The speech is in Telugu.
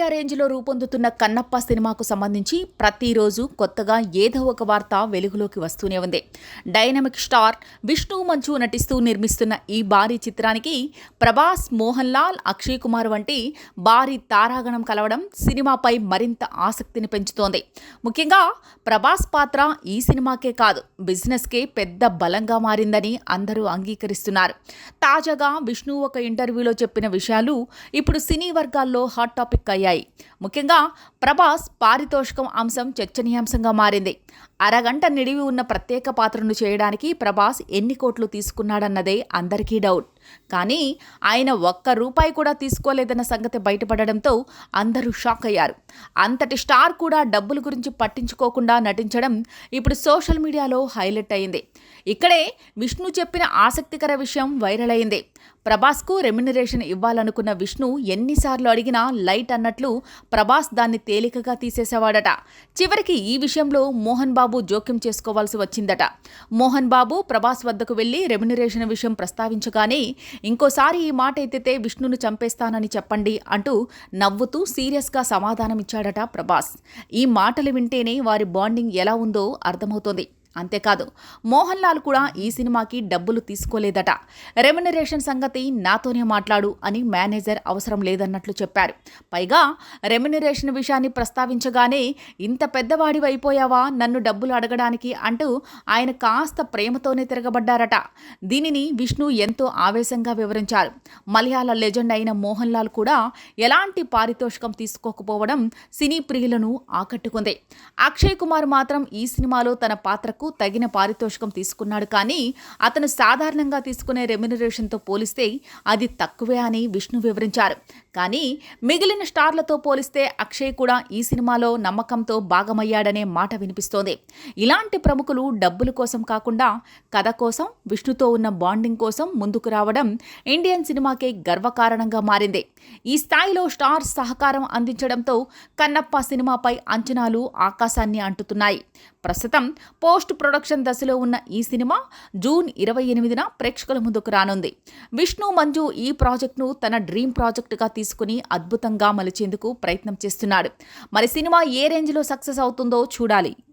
ఇండియా రేంజ్లో రూపొందుతున్న కన్నప్ప సినిమాకు సంబంధించి ప్రతిరోజు కొత్తగా ఏదో ఒక వార్త వెలుగులోకి వస్తూనే ఉంది. డైనమిక్ స్టార్ విష్ణు మంచు నటిస్తూ నిర్మిస్తున్న ఈ భారీ చిత్రానికి ప్రభాస్ మోహన్ లాల్ అక్షయ్ కుమార్ వంటి భారీ తారాగణం కలవడం సినిమాపై మరింత ఆసక్తిని పెంచుతోంది. ముఖ్యంగా ప్రభాస్ పాత్ర ఈ సినిమాకే కాదు బిజినెస్కే పెద్ద బలంగా మారిందని అందరూ అంగీకరిస్తున్నారు. తాజాగా విష్ణు ఒక ఇంటర్వ్యూలో చెప్పిన విషయాలు ఇప్పుడు సినీ వర్గాల్లో హాట్ టాపిక్ అయ్యాయి. ముఖ్యంగా ప్రభాస్ పారితోషికం అంశం చర్చనీయాంశంగా మారింది. అరగంట నిడివి ఉన్న ప్రత్యేక పాత్రను చేయడానికి ప్రభాస్ ఎన్ని కోట్లు తీసుకున్నాడన్నదే అందరికీ డౌట్. కానీ ఆయన ఒక్క రూపాయి కూడా తీసుకోలేదన్న సంగతి బయటపడడంతో అందరూ షాక్ అయ్యారు. అంతటి స్టార్ కూడా డబ్బుల గురించి పట్టించుకోకుండా నటించడం ఇప్పుడు సోషల్ మీడియాలో హైలైట్ అయింది. ఇక్కడే విష్ణు చెప్పిన ఆసక్తికర విషయం వైరల్ అయింది. ప్రభాస్కు రెమ్యునరేషన్ ఇవ్వాలనుకున్న విష్ణు ఎన్నిసార్లు అడిగినా లైట్ అన్నట్లు ప్రభాస్ దాన్ని తేలికగా తీసేసేవాడట. చివరికి ఈ విషయంలో మోహన్ బాబు జోక్యం చేసుకోవాల్సి వచ్చిందట. మోహన్ బాబు ప్రభాస్ వద్దకు వెళ్ళి రెమ్యునరేషన్ విషయం ప్రస్తావించగానే ఇంకోసారి ఈ మాట ఎత్తితే విష్ణును చంపేస్తానని చెప్పండి అంటూ నవ్వుతూ సీరియస్గా సమాధానమిచ్చాడట ప్రభాస్. ఈ మాటలు వింటేనే వారి బాండింగ్ ఎలా ఉందో అర్థమవుతోంది. అంతేకాదు మోహన్ లాల్ కూడా ఈ సినిమాకి డబ్బులు తీసుకోలేదట. రెమ్యునరేషన్ సంగతి నాతోనే మాట్లాడు అని మేనేజర్ అవసరం లేదన్నట్లు చెప్పారు. పైగా రెమ్యునరేషన్ విషయాన్ని ప్రస్తావించగానే ఇంత పెద్దవాడివి అయిపోయావా? నన్ను డబ్బులు అడగడానికి అంటూ ఆయన కాస్త ప్రేమతోనే తిరగబడ్డారట. దీనిని విష్ణు ఎంతో ఆవేశంగా వివరించారు. మలయాళ లెజెండ్ అయిన మోహన్ లాల్ కూడా ఎలాంటి పారితోషికం తీసుకోకపోవడం సినీ ప్రియులను ఆకట్టుకుంది. అక్షయ్ కుమార్ మాత్రం ఈ సినిమాలో తన పాత్ర మేరకు తగిన పారితోషికం తీసుకున్నాడు. కానీ అతను సాధారణంగా తీసుకునే రెమ్యునరేషన్తో పోలిస్తే అది తక్కువే అని విష్ణు వివరించారు. కానీ మిగిలిన స్టార్లతో పోలిస్తే అక్షయ్ కూడా ఈ సినిమాలో నమ్మకంతో భాగమయ్యాడనే మాట వినిపిస్తోంది. ఇలాంటి ప్రముఖులు డబ్బుల కోసం కాకుండా కథ కోసం విష్ణుతో ఉన్న బాండింగ్ కోసం ముందుకు రావడం ఇండియన్ సినిమాకే గర్వకారణంగా మారింది. ఈ స్థాయిలో స్టార్ సహకారం అందించడంతో కన్నప్ప సినిమాపై అంచనాలు ఆకాశాన్ని అంటుతున్నాయి. ప్రస్తుతం పోస్ట్ పోస్ట్ ప్రొడక్షన్ దశలో ఉన్న ఈ సినిమా జూన్ ఇరవై ఎనిమిదిన ప్రేక్షకుల ముందుకు రానుంది. విష్ణు మంజు ఈ ప్రాజెక్ట్ను తన డ్రీమ్ ప్రాజెక్టుగా తీసుకుని అద్భుతంగా మలిచేందుకు ప్రయత్నం చేస్తున్నాడు. మరి సినిమా ఏ రేంజ్లో సక్సెస్ అవుతుందో చూడాలి.